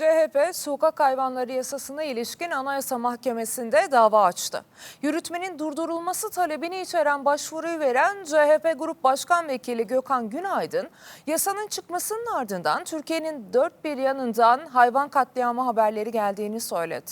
CHP sokak hayvanları yasasına ilişkin Anayasa Mahkemesi'nde dava açtı. Yürütmenin durdurulması talebini içeren başvuruyu veren CHP Grup Başkan Vekili Gökhan Günaydın, yasanın çıkmasının ardından Türkiye'nin dört bir yanından hayvan katliamı haberleri geldiğini söyledi.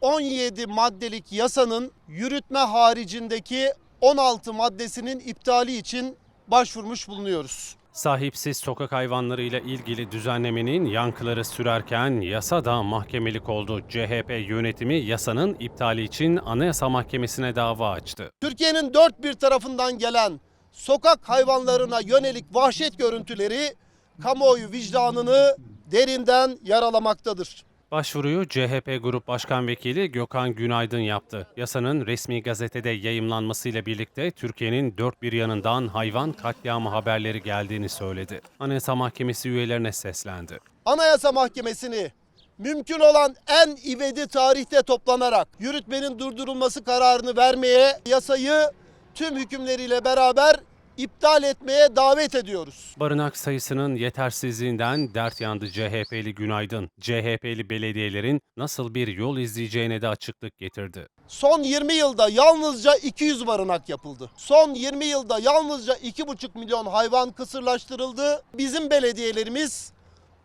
17 maddelik yasanın yürütme haricindeki 16 maddesinin iptali için başvurmuş bulunuyoruz. Sahipsiz sokak hayvanları ile ilgili düzenlemenin yankıları sürerken yasa da mahkemelik oldu. CHP yönetimi yasanın iptali için Anayasa Mahkemesi'ne dava açtı. Türkiye'nin dört bir tarafından gelen sokak hayvanlarına yönelik vahşet görüntüleri kamuoyu vicdanını derinden yaralamaktadır. Başvuruyu CHP Grup Başkan Vekili Gökhan Günaydın yaptı. Yasanın resmi gazetede yayımlanmasıyla birlikte Türkiye'nin dört bir yanından hayvan katliamı haberleri geldiğini söyledi. Anayasa Mahkemesi üyelerine seslendi. Anayasa Mahkemesi'ni mümkün olan en ivedi tarihte toplanarak yürütmenin durdurulması kararını vermeye, yasayı tüm hükümleriyle beraber iptal etmeye davet ediyoruz. Barınak sayısının yetersizliğinden dert yandı CHP'li Günaydın. CHP'li belediyelerin nasıl bir yol izleyeceğine de açıklık getirdi. Son 20 yılda yalnızca 200 barınak yapıldı. Son 20 yılda yalnızca 2,5 milyon hayvan kısırlaştırıldı. Bizim belediyelerimiz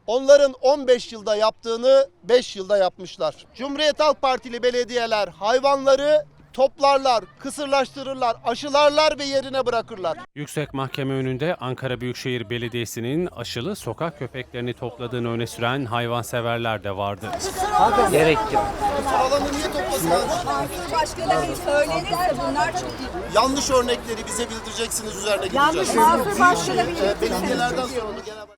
onların 15 yılda yaptığını 5 yılda yapmışlar. Cumhuriyet Halk Partili belediyeler hayvanları toplarlar, kısırlaştırırlar, aşılarlar ve yerine bırakırlar. Yüksek Mahkeme önünde Ankara Büyükşehir Belediyesi'nin aşılı sokak köpeklerini topladığını öne süren hayvanseverler de vardı. Gerek yok. Alanı niye toplasınlar? Başkaları söylenirse bunlar çok iyi. Yanlış örnekleri bize bildireceksiniz üzerine Yanlış gideceğiz. mazur başkaları Belediyelerden sorumlu genel